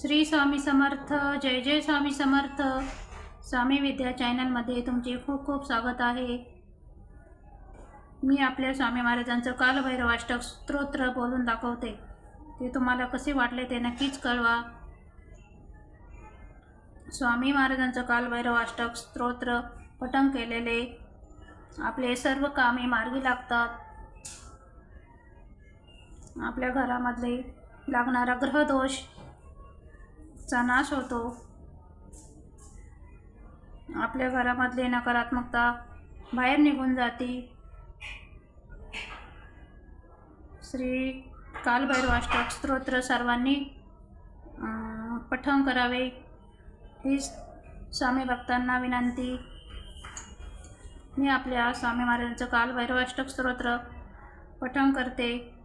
श्री स्वामी समर्थ जय जय स्वामी समर्थ. स्वामी विद्या चॅनलमध्ये तुमचे खूप खूप स्वागत आहे. मी आपल्या स्वामी महाराजांचं कालभैरवाष्टक स्तोत्र बोलून दाखवते. ते तुम्हाला कसे वाटले ते नक्कीच कळवा. स्वामी महाराजांचं कालभैरवाष्टक स्तोत्र पठण केलेले आपले सर्व कामे मार्गी लागतात. आपल्या घरामधले लागणारा ग्रहदोष चा नाश होतो. आपल्या घरामधली नकारात्मकता बाहेर निघून जाते. श्री कालभैरवाष्टक स्तोत्र सर्वांनी अं, पठण करावे. ही स्वामी भक्तांना विनंती. मी आपल्या स्वामी महाराजांचं कालभैरवाष्टक स्तोत्र पठण करते.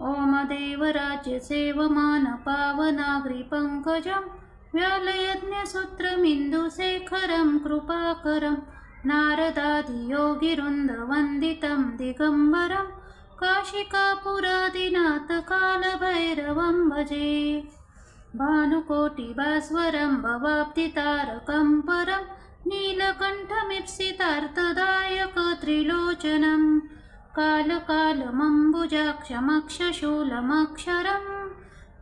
ॐ देवराज्य सेवमान पावनाग्रि पङ्कजं व्यालयज्ञसूत्रमिन्दुशेखरं कृपाकरं नारदादियोगिवृन्दवन्दितं दिगम्बरं काशिकापुरादिनाथ कालभैरवं भजे। भानुकोटिभास्वरं भवाब्धितारकं परं नीलकण्ठमीप्सितार्थदायक त्रिलोचनम् कालकालमम्बुजाक्षमक्षशूलमक्षरं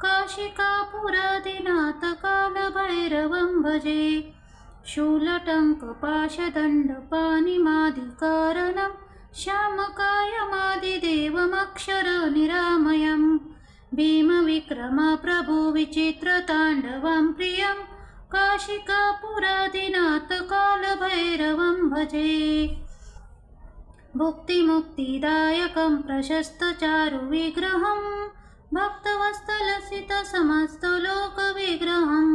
काशिकापुरादिनाथकालभैरवं भजे शूलटङ्कपाशदण्डपानिमादिकारणं श्यामकायमादिदेवमक्षरनिरामयं भीमविक्रमप्रभुविचित्रताण्डवं प्रियं काशिकापुरादिनाथकालभैरवं भजे भुक्तिमुक्तिदायकं प्रशस्तचारुविग्रहं भक्तवत्सलसितसमस्तलोकविग्रहं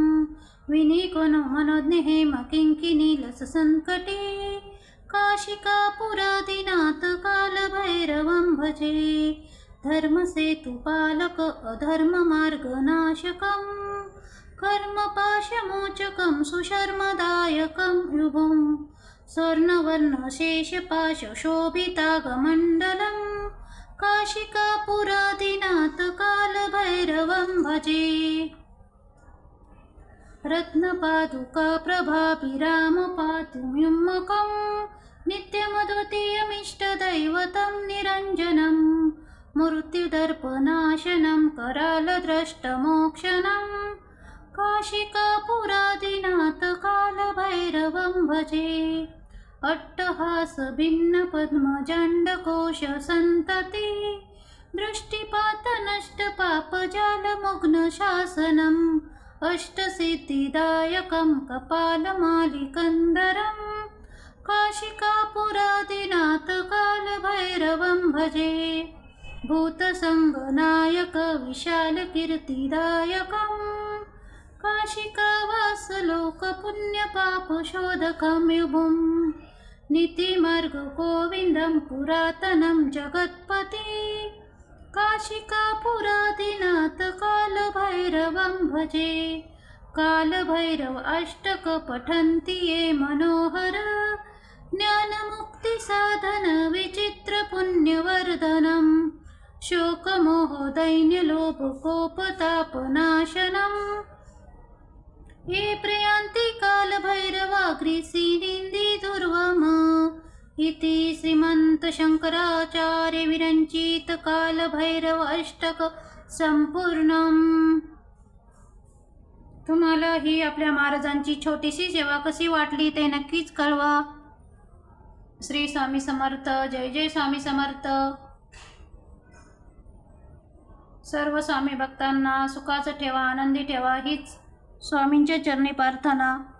विनिकुनो मनोज्ञहेम किङ्किनीलसङ्कटे काशिकापुरादिनाथकालभैरवं भजे। धर्मसेतुपालक अधर्ममार्गनाशकं कर्मपाशमोचकं सुशर्मदायकं युभुम् स्वर्णवर्णशेषपाशशोभितागमण्डलं काशिकापुरादिनाथकालभैरवं भजे। रत्नपादुकाप्रभाभिरामपातुम्युम्मकं नित्यमद्वितीयमिष्टदैवतं निरञ्जनं मृत्युदर्पनाशनं करालद्रष्टमोक्षणं। काशिकापुरादिनाथकालभैरवं भजे अट्टहास भिन्न पद्मजाण्डकोश सन्तति दृष्टिपातनष्टपापजालमुग्नशासनम् अष्टसिद्धिदायकं कपालमालिकन्दरं काशिकापुरादिनाथकालभैरवं भजे भूतसङ्गनायकविशालकीर्तिदायकम् काशिकावासलोकपुण्यपापशोधकं युभुम् नीतिमार्गगोविन्दं पुरातनं जगत्पति। काशिकापुरादिनाथकालभैरवं भजे। कालभैरव अष्टक पठन्ति ये मनोहर। ज्ञानमुक्तिसाधन विचित्रपुण्यवर्धनं शोकमोहदैन्यलोभकोपतापनाशनम् ये प्रयान्ति श्रीमंत दुर्वम इति श्रीमन्तशङ्कराचार्यविरञ्चित कालभैरव अष्टक संपूर्णम। तुम्हाला ही आपल्या महाराजांची छोटीशी सेवा कशी वाटली ते नक्कीच कळवा। श्री स्वामी समर्थ जय जय स्वामी समर्थ। सर्व स्वामी भक्तांना सुखाचं ठेवा आनंदी ठेवा हीच स्वामींच्या चरणी प्रार्थना।